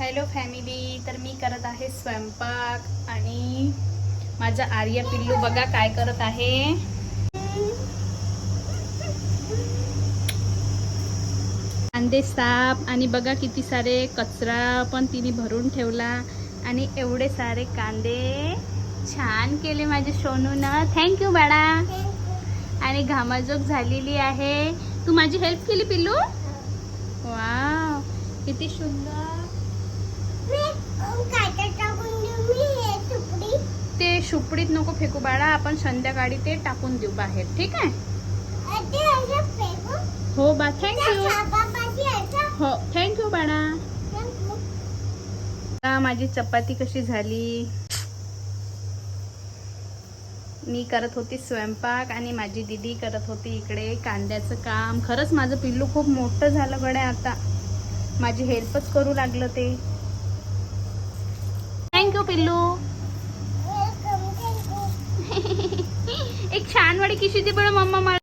Hello family तर मी करत आहे स्वयंपाक आणि माझा आर्य पिल्लू बघा काय करत आहे. कांदे साफ आणि बघा किती सारे कचरा पण तिने भरून ठेवला आणि एवढे सारे कांदे छान केले माझे सोनूनं. थँक्यू बाळा. आणि घामाजोग झालेली आहे. तू माझी हेल्प केली पिल्लू? वा किती सुंदर. ते शुपडीत नको फेकू बाळा आपण संध्याकाळी ते टाकून देऊ बाहेर ठीक आहे? हो बा थँक्यू हो थँक्यू बाळा. माझी चपाती कशी झाली? मी करत होती स्वयंपाक आणि माझी दिदी करत होती इकडे कांद्याचं काम. खरंच माझं पिल्लू खूप मोठं झालं गड्या आता. माझी हेल्पच करू लागलं ते. पिल्लू? एक छान वाडी किशी ती बरं मम्मा मला